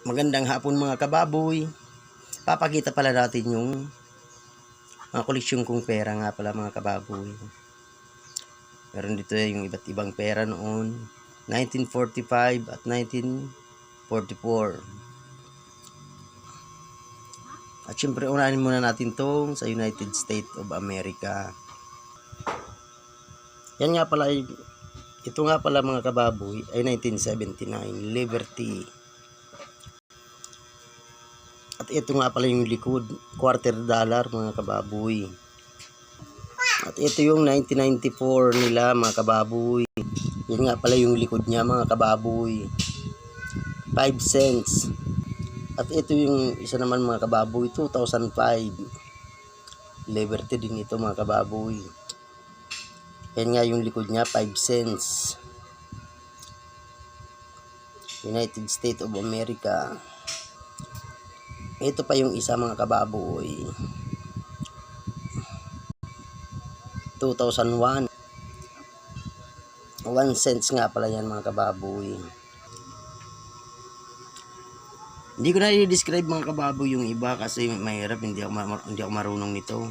Magandang hapon mga kababoy. Papakita pala natin yung mga koleksyon kong pera nga pala mga kababoy. Meron dito yung iba't ibang pera noon. 1945 at 1944. At syempre unahin muna natin tong sa United States of America. Yan nga pala ito nga pala mga kababoy ay 1979 Liberty. At ito nga pala yung likod, quarter dollar mga kababoy. At ito yung 1994 nila mga kababoy. Yan nga pala yung likod niya mga kababoy. 5 cents. At ito yung isa naman mga kababoy, 2005. Liberty din ito mga kababoy. Yan nga yung likod niya, 5 cents. United States of America. Ito pa yung isa mga kababoy. 2001. 1 cents nga pala yan mga kababoy. Hindi ko na i-describe mga kababoy yung iba kasi mahirap hindi ako ma- hindi ako marunong nito.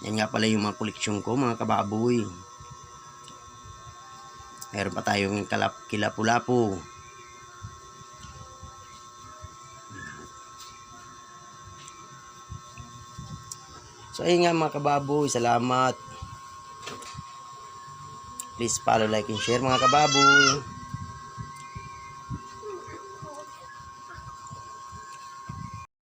Yan nga pala yung mga koleksyon ko mga kababoy. Meron pa tayong kalap, kilapu-lapu. So ayun nga mga kababoy, salamat. Please follow, like, and share mga kababoy.